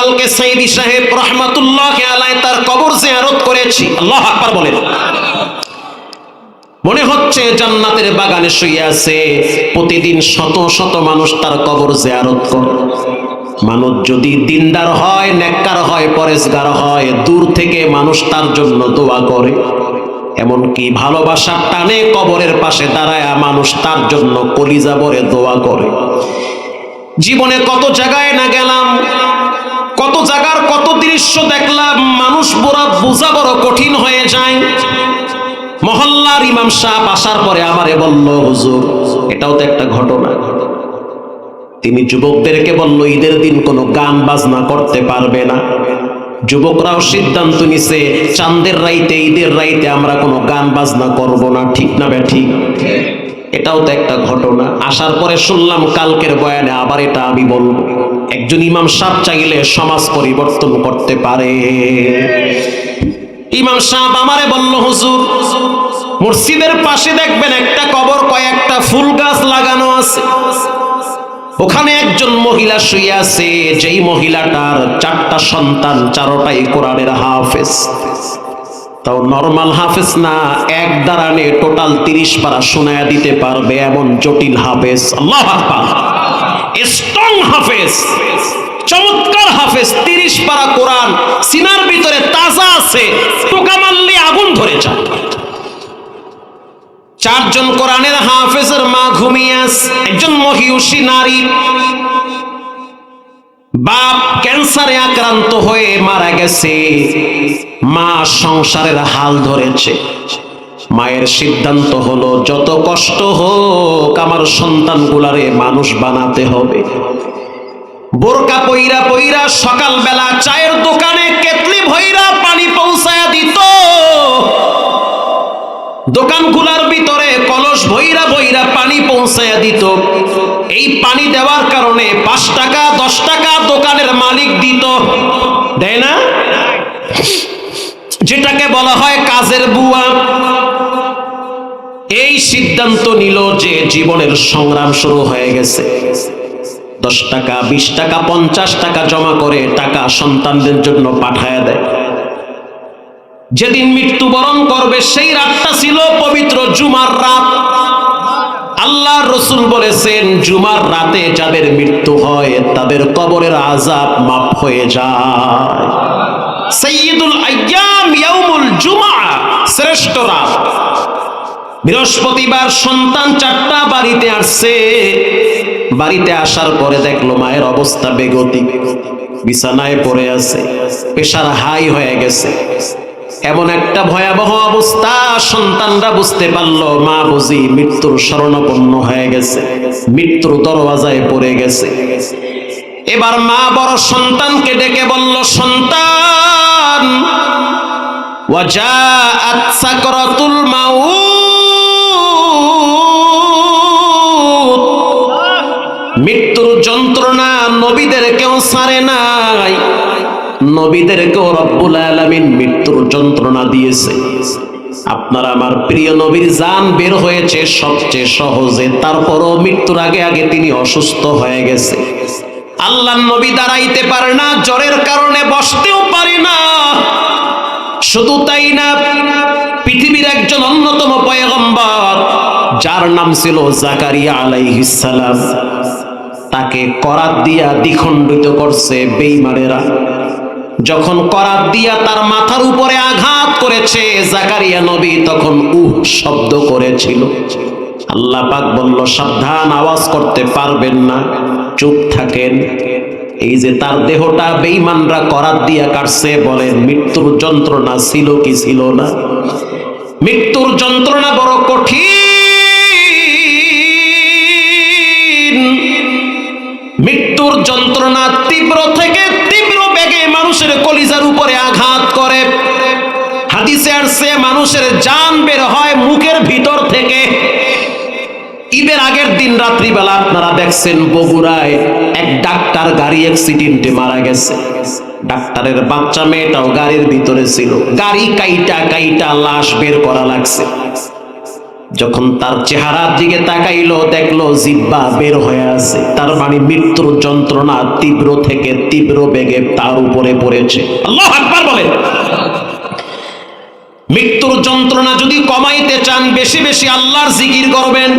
কালকে সাইদি সাহেব রহমাতুল্লাহ আলাই তার কবর জিয়ারত করেছি। আল্লাহ আকবার বলেন। মনে হচ্ছে জান্নাতের বাগানে শুয়ে আছে, প্রতিদিন শত শত মানুষ তার কবর জিয়ারত করে। মানুষ যদি দিনদার হয়, নেককার হয় পরেশগার হয়, দূর থেকে মানুষ তার জন্য দোয়া করে। এমনকি ভালোবাসার টানে কবরের পাশে দাঁড়ায় মানুষ তার জন্য কলিজা ভরে দোয়া করে। জীবনে কত জায়গায় না গেলাম কত দৃশ্য দেখলাম, মানুষ বুড়া বোঝা বড় কঠিন হয়ে যায়। মহল্লার ইমাম সাহেব আসার পরে আমারে বলল, হুজুর, এটাও তো একটা ঘটনা। তিনি যুবকদেরকে বলল, ঈদের দিন কোনো গান বাজনা করতে পারবে না। যুবকরাও সিদ্ধান্ত নিছে, চাঁদের রাইতে, ঈদের রাইতে আমরা কোনো গান বাজনা করব না। ঠিক না বে ঠিক? এটাও তো একটা ঘটনা। আসার পরে শুনলাম কালকের বয়ানে আবার এটা আমি বলব। একজন ইমাম সাহেব চাইলে সমাজ পরিবর্তন করতে পারে। ইমাম সাহেব আমারে বলল, হুজুর, মসজিদের পাশে দেখবেন একটা কবর, কয়েকটা ফুল গাছ লাগানো আছে। ওখানে একজন মহিলা শুয়ে আছে। যেই মহিলাটার চারটা সন্তান, চারোটাই কোরআনের হাফেজ। তাও নর্মাল হাফেজ না, এক দাঁড়ানে টোটাল তিরিশ পারা শোনায়া দিতে পারবে এমন জটিল হাফেজ। স্ট্রং হাফেজ। চমৎকার হাফেজ। তিরিশ পারা কোরআন, সিনার ভিতরে তাজা আছে, টোকা মারলে আগুন ধরে যায়। চারজন কোরআনের হাফেজের মা ঘুমিয়ে একজন মহিউষী নারী। বাপ ক্যান্সারে আক্রান্ত হয়ে মারা গেছে। মা সংসারের হাল ধরেছে। মায়ের সিদ্ধান্ত হলো, যত কষ্ট হোক আমার সন্তান সন্তানগুলারে মানুষ বানাতে হবে। বোরকা পইরা পইরা সকালবেলা চায়ের দোকানে কেতলি ভইরা পানি দোকানগুলার ভিতরে কলস ভইরা ভইরা পানি পৌঁছায়া দিত। এই পানি দেওয়ার কারণে পাঁচ টাকা, দশ টাকা দোকানের মালিক দিত। দেয় না? যেটাকে বলা হয় কাজের বুয়া। এই সিদ্ধান্ত নিল যে জীবনের সংগ্রাম শুরু হয়ে গেছে। দশ টাকা, বিশ টাকা, পঞ্চাশ টাকা জমা করে টাকা সন্তানদের জন্য পাঠায় দেয়। যেদিন মৃত্যুবরণ করবে, সেই পবিত্র জুমার রাত। আল্লাহ রসুল বলেছেন, জুমার রাতে যাদের মৃত্যু হয়, তাদের কবরের আজাব মাফ হয়ে যায়। শ্রেষ্ঠ রাত। বৃহস্পতিবার সন্তান চারটা বাড়িতে আসছে। বাড়িতে আসার পরে দেখল মায়ের অবস্থা বেগতি বিছানায় পড়ে আছে পেশার হাই হয়ে গেছে। এমন একটা ভয়াবহ অবস্থা, সন্তানরা বুঝতে পারল, মা বুঝি মৃত্যুর শরণাপন্ন হয়ে গেছে, মৃত্যুর দরওয়াজায় পড়ে গেছে। এবার মা বড় সন্তানকে ডেকে বলল, সন্তান মৃত্যুর যন্ত্রণা নবীদের কেউ সারে নাই। নবীদেরকেও রব্বুল আলামিন মৃত্যুর যন্ত্রণা দিয়েছে। আপনার আমার প্রিয় নবীর জান বের হয়েছে সবচেয়ে সহজে, তারপরও মৃত্যুর আগে আগে তিনি অসুস্থ হয়ে গেছে। আল্লাহ নবী দাঁড়াইতে পারে না, জ্বরের কারণে বসতেও পারে না। শুধু তাই না, পৃথিবীর একজন অন্যতম পয়গম্বর, যার নাম ছিল জাকারিয়া আলাইহিস সালাম, তাকে করাত দিয়া দ্বিখণ্ডিত করছে বেইমানেরা। যখন করাত দিয়া তার মাথার উপরে আঘাত করেছে, জাকারিয়া নবী তখন উহ শব্দ করেছিল। আল্লাহ পাক বলল, সাবধান, আওয়াজ করতে পারবেন না, চুপ থাকেন। এই যে তার দেহটা বেইমানরা করাত দিয়া কাটছে, বলে মৃত্যুর যন্ত্রণা ছিল কি ছিল না? মৃত্যুর যন্ত্রণা বড় কঠিন। মৃত্যুর যন্ত্রণা তীব্র থেকে মানুষের কলিজার উপরে আঘাত করে। হাদিসে আসছে, মানুষের জান বের হয় মুখের ভিতর থেকে। ঈদের আগের দিন রাত্রিবেলা আপনারা দেখছেন বগুড়ায় এক ডাক্তার গাড়ি অ্যাক্সিডেন্টে মারা গেছে। ডাক্তারের বাচ্চা মেয়েটাও গাড়ির ভিতরে ছিল। গাড়ি কাইটা কাইটা লাশ বের করা লাগছে। যখন তার চেহারার দিকে তাকাইলো, দেখল জিব্বা বের হয়ে আছে। তার মানে মৃত্যুর যন্ত্রণা তীব্র থেকে তীব্র বেগে তার উপরে পড়েছে। আল্লাহ আকবার বলেন। মৃত্যুর যন্ত্রণা যদি কমাইতে চান, বেশি বেশি আল্লাহর জিকির করবেন,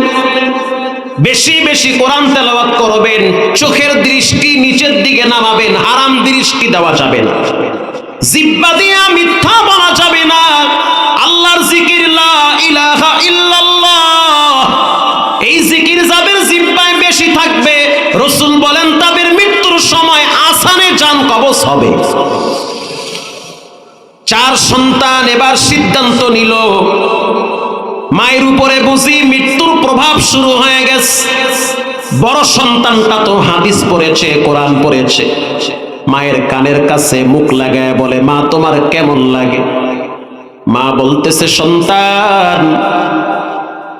বেশি বেশি কোরআন তেলাওয়াত করবেন, চোখের দৃষ্টি নিচের দিকে নামাবেন, হারাম দৃষ্টি দেওয়া যাবে না। জিব্বা দিয়া মিথ্যা বলা যাবে হবে চার সন্তান এবার সিদ্ধান্ত নিল। মায়ের উপরে বুঝি মৃত্যুর প্রভাব শুরু হয়ে গেছে। বড় সন্তানটা তো হাদিস পড়েছে, কোরআন পড়েছে। মায়ের কানের কাছে মুখ লাগায় বলে, মা, তোমার কেমন লাগে? মা বলতেছে, সন্তান,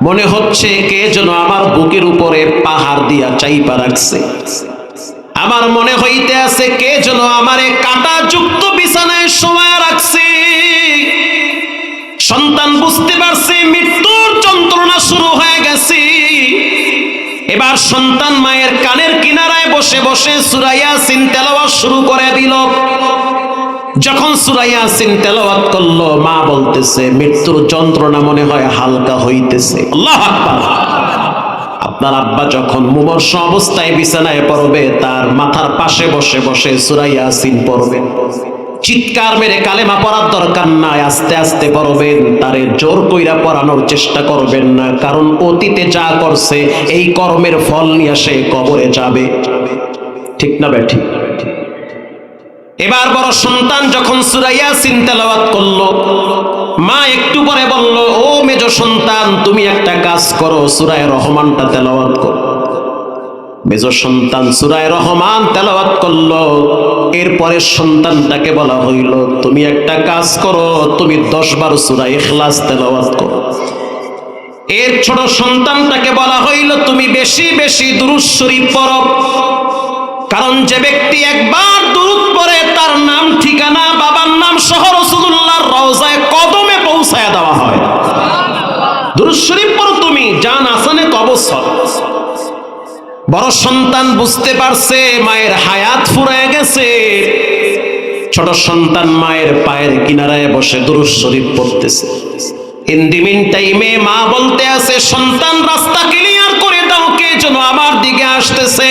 মনে হচ্ছে কে যেন আমার বুকের উপরে পাহাড় দিয়া চাইপা রাখছে। আমার মনে হইতে আছে কে যেন আমারে কাটা যুক্ত বিছানায় সময় রাখছে। সন্তান বুঝতে পারছে মৃত্যুর যন্ত্রণা শুরু হয়ে গেছে। এবার সন্তান মায়ের কানের কিনারায় বসে বসে সুরাইয়া সিন তেলাওয়াত শুরু করে দিল। যখন সুরাইয়া সিন তেলাওয়াত করল, মা বলতেছে, মৃত্যুর যন্ত্রণা মনে হয় হালকা হইতেছে। আল্লাহ আকবার। আপনার আব্বা যখন মুমর্ষ অবস্থায় বিছানায় পড়বে, তার মাথার পাশে বসে বসে সুরাইয়া সিন পড়বে। চিৎকার মেরে কালেমা পড়ার দরকার নাই, আস্তে আস্তে পড়বেন, তারে জোর কইরা পড়ানোর চেষ্টা করবেন না, কারণ অতীতে যা করছে, এই কর্মের ফল নিয়ে সে কবরে যাবে। ঠিক না ব্যাঠি এবার বড় সন্তান যখন সুরাইয়া তেলাওয়াত করল মা একটু পরে বলল, ও মেজ সন্তান, তুমি একটা কাজ করো, সুরায় রহমানটা তেলাওয়াত করো। মেজ সন্তান সুরায় রহমান তেলাওয়াত করল। এরপরে সন্তানটাকে বলা হইল, তুমি একটা কাজ করো, তুমি দশ বার সুরায় ইখলাস তেলাওয়াত করো। এর ছোট সন্তানটাকে বলা হইল, তুমি বেশি বেশি দুরুদ শরীফ পড়ো। কারণ যে ব্যক্তি একবার দুরুদ পড়ে, তার নাম ঠিকানা, বাবার নাম শহর রসুল্লাহর রওজায় পৌঁছায় দেওয়া হয়। তুমি, জান আসানে হবে। বড় সন্তান বুঝতে পারছে, মায়ের হায়াত ফুরায় গেছে। ছোট সন্তান মায়ের পায়ের কিনারায় বসে দুরুদ শরীফ পড়তেছে। মা বলতে আছে, সন্তান, রাস্তা ক্লিয়ার করে দাও, কে যেন আমার দিকে আসতেছে?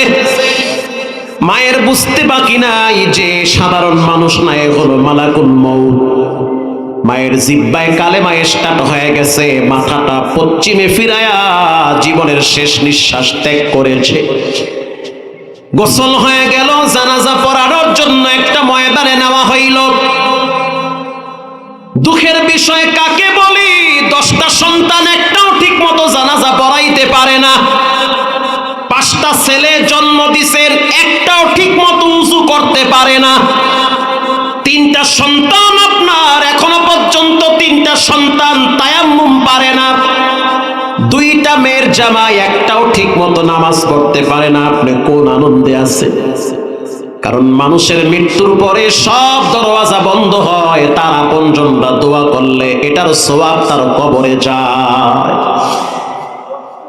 মায়ের বুঝতে বাকি নাই যে সাধারণ মানুষ নাই হলো মালাকুল মৌত মায়ের জিব্বায় কালে মায়ের স্টার্ট হয়ে গেছে, মাথাটা পশ্চিমে ফিরায়া জীবনের শেষ নিঃশ্বাস ত্যাগ করেছে। গোসল হয়ে গেল, জানাজা পড়ানোর জন্য একটা ময়দানে নেওয়া হইল। দুঃখের বিষয় কাকে বলি? দশটা সন্তান একটাও ঠিক মতো জানাজা পড়াইতে পারে না। পাঁচটা ছেলে জন্ম দিছেন একটাও ঠিক মতো উঁচু করতে পারে না। তিনটা সন্তান পারে না। দুইটা মেয়ের জামাই একটাও ঠিক মতো নামাজ পড়তে পারে না। আপনি কোন আনন্দে আছেন? কারণ মানুষের মৃত্যুর পরে সব দরওয়াজা বন্ধ হয়, তার আপনজনরা দোয়া করলে এটার সোয়াব তার কবরে যায়।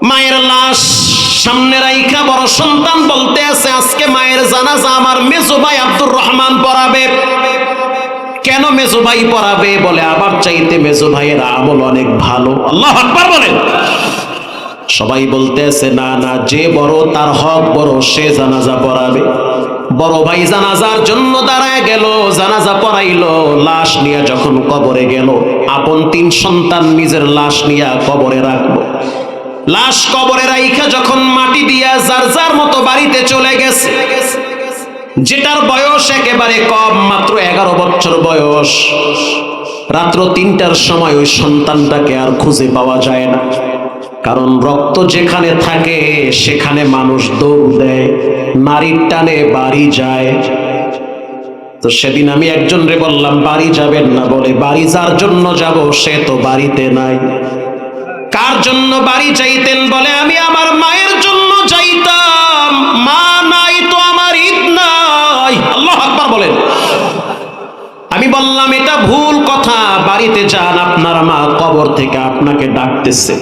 মায়ের লাশ সামনে রাইখা বড় সন্তান বলতে আছে, আজকে মায়ের জানাজা আমার মেজো ভাই আব্দুর রহমান পড়াবে। কেন মেজো ভাই পড়াবে বলে আবার চাইতে মেজো ভাইয়ের আমল অনেক ভালো? আল্লাহ আকবার বলেন। সবাই বলতে আছে না না, যে বড় তার হক, বড় সে জানাজা পড়াবে। বড় ভাই জানাজার জন্য দাঁড়ায় গেল, জানাজা পড়াইলো, লাশ নিয়ে যখন কবরে গেল, আপন তিন সন্তান নিজের লাশ নিয়ে কবরে রাখল। লাশ কবরে রাইখা যখন মাটি দিয়া যার যার মতো বাড়িতে চলে গেছে যেটার বয়স একেবারে কম, মাত্র এগারো বছর বয়স। রাত্র তিনটার সময় ওই সন্তানটাকে আর খুঁজে পাওয়া যায় না। কারণ রক্ত যেখানে থাকে, সেখানে মানুষ দৌড় দেয়, নারীর টানে বাড়ি যায়। তো সেদিন আমি একজন রে বললাম, বাড়ি যাবেন না? বলে, বাড়ি যার জন্য যাব, সে তো বাড়িতে নাই। কার জন্য বাড়ি চাইতেন বলে, আমি আমার মায়ের জন্য যাইতাম। মা বলেন। আমি বললাম, এটা ভুল কথা। বাড়িতে যান, আপনার মা কবর থেকে আপনাকে ডাকতেছে।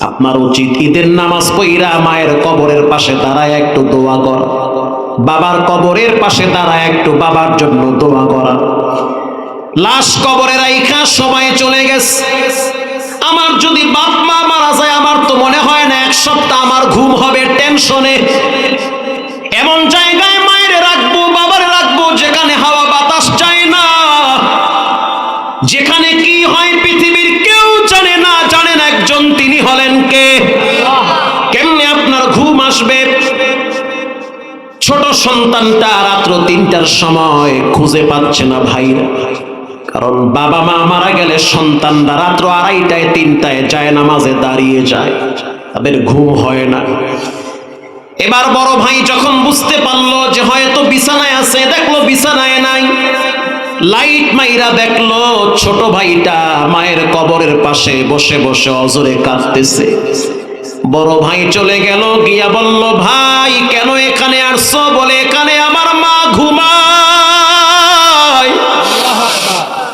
আপনার উচিত ঈদের নামাজ পইরা মায়ের কবরের পাশে দাঁড়ায় একটু দোয়া করা। বাবার কবরের পাশে দাঁড়ায় একটু বাবার জন্য দোয়া করা। লাশ কবরের রাইখা সবাই চলে গেছে। আমার যদি বাপ মা মারা যায়, আমার তো মনে হয় না, এক সপ্তাহ আমার ঘুম হবে, টেনশনে। এমন জায়গায় যেখানে হাওয়া বাতাস যায় না, যেখানে কি হয় পৃথিবীর কেউ জানে না জানেন একজন তিনি হলেন কে। কেমনে আপনার ঘুম আসবে? ছোট সন্তানটা রাত্র তিনটার সময় খুঁজে পাচ্ছে না ভাইরা। কারণ বাবা মা মারা গেলে সন্তানরা রাত্র আড়াইটায়, তিনটায় যায়, নামাজে দাঁড়িয়ে যায়। তাদের ঘুম হয় না। এবার বড় ভাই যখন বুঝতে পারল যে হয়তো বিছানায় আছে, দেখল বিছানায় নাই। লাইট মাইরা দেখল ছোট ভাইটা মায়ের কবরের পাশে বসে বসে অজরে কাঁদতেছে। বড় ভাই চলে গেল, গিয়া বলল, ভাই, কেন এখানে আসছো? বলে, এখানে আমার মা ঘুমায়।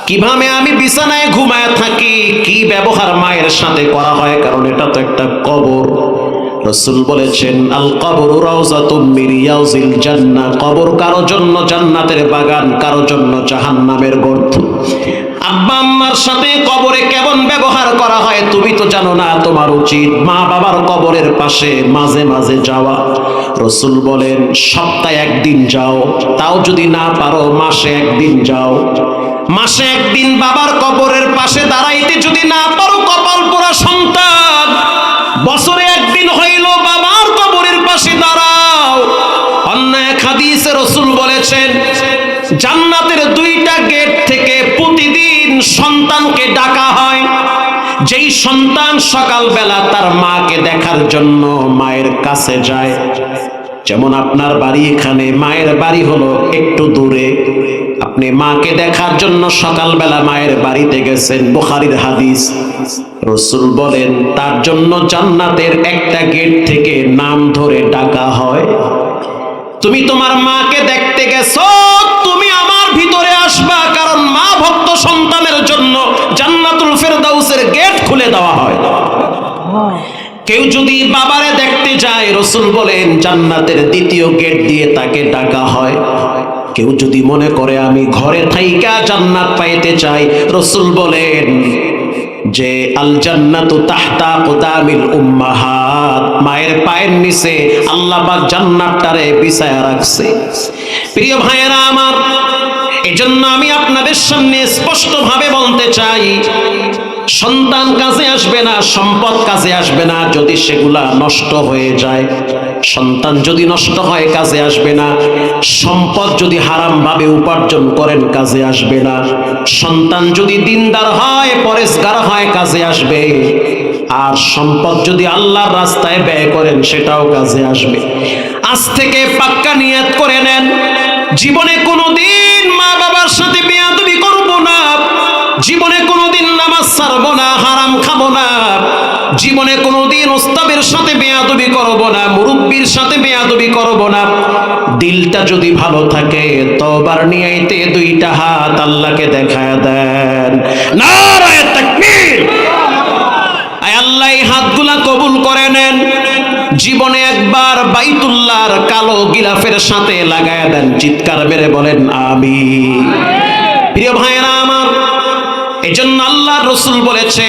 কীভাবে আমি বিছানায় ঘুমায় থাকি? কি ব্যবহার মায়ের সাথে করা হয়? কারণ এটা তো একটা কবর। রসুল বলেছেন আল কবর রাউজাতুম রিয়াজিল জান্নাহ। কবর কারও জন্য জান্নাতের বাগান, কারও জন্য জাহান্নামের গর্ত। আব্বা আম্মার সাথে কবরে কেমন ব্যবহার করা হয় তুমি তো জানো না, তোমার উচিত মা বাবার কবরের পাশে মাঝে মাঝে যাওয়া। রসুল বলেন, সপ্তাহে একদিন যাও, তাও যদি না পারো, মাসে একদিন যাও। মাসে একদিন বাবার কবরের পাশে দাঁড়াইতে যদি না পারো, কপাল পোড়া সন্তান, বছরে জান্নাতের দুইটা গেট থেকে প্রতিদিন সন্তানকে ডাকা হয়। যেই সন্তান সকালবেলা তার মাকে দেখার জন্য মায়ের কাছে যায়। যেমন আপনার বাড়ি এখানে, মায়ের বাড়ি হলো একটু দূরে। আপনি মাকে দেখার জন্য সকালবেলা মায়ের বাড়িতে গেছেন, বুখারির হাদিস। রসুল বলেন, তার জন্য জান্নাতের একটা গেট থেকে নাম ধরে ডাকা হয়। তুমি তোমার মাকে দেখতে গেছো, তুমি আমার ভিতরে আসবা, কারণ মা ভক্ত সন্তানের জন্য জান্নাতুল ফেরদাউসের গেট খুলে দেওয়া হয়। কেউ যদি বাবারে দেখতে যায়, রসুল বলেন, জান্নাতের দ্বিতীয় গেট দিয়ে তাকে ডাকা হয়। কেউ যদি মনে করে, আমি ঘরে থাইকা জান্নাত পাইতে চাই, রসুল বলেন যে আল জান্নাতু তাহতা কুদামিল উম্মাহাত মায়ের পায়ের নিচে আল্লাহ পাক জান্নাতটারে বিছায়া রাখছে। প্রিয় ভাইয়েরা আমার, এজন্য আমি আপনাদের সামনে স্পষ্টভাবে বলতে চাই সন্তান কাজে আসবে না, সম্পদ কাজে আসবে না, যদি সেগুলা নষ্ট হয়ে যায়। সন্তান যদি নষ্ট হয়, কাজে আসবে না। সম্পদ যদি হারাম ভাবে উপার্জন করেন, কাজে আসবে না। সন্তান যদি দিনদার হয়, পরেশগার হয়, কাজে আসবে। আর সম্পদ যদি আল্লাহর রাস্তায় ব্যয় করেন, সেটাও কাজে আসবে। আজ থেকে পাক্কা নিয়াত করে নেন। জীবনে কোনোদিন মা বাবার সাথে বেয়াদবি করব না। জীবনে ছাড়বো না, হারাম খাব না। জীবনে কোনোদিন ওস্তাবের সাথে বেয়াদবি করব না, মুরব্বীর সাথে বেয়াদবি করব না। দিলটা যদি ভালো থাকে তবার নিয়াইতে দুইটা হাত আল্লাহকে দেখায় দেন। নারায়ে তাকবীর। আল্লাহ, এই হাতগুলা কবুল করে নেন। জীবনে একবার বাইতুল্লাহর কালো গিলাফের সাথে লাগায় দেন, চিৎকার মেরে বলেন আমি প্রিয় ভাইয়েরা আমার এজন্য আল্লাহ রসুল বলেছে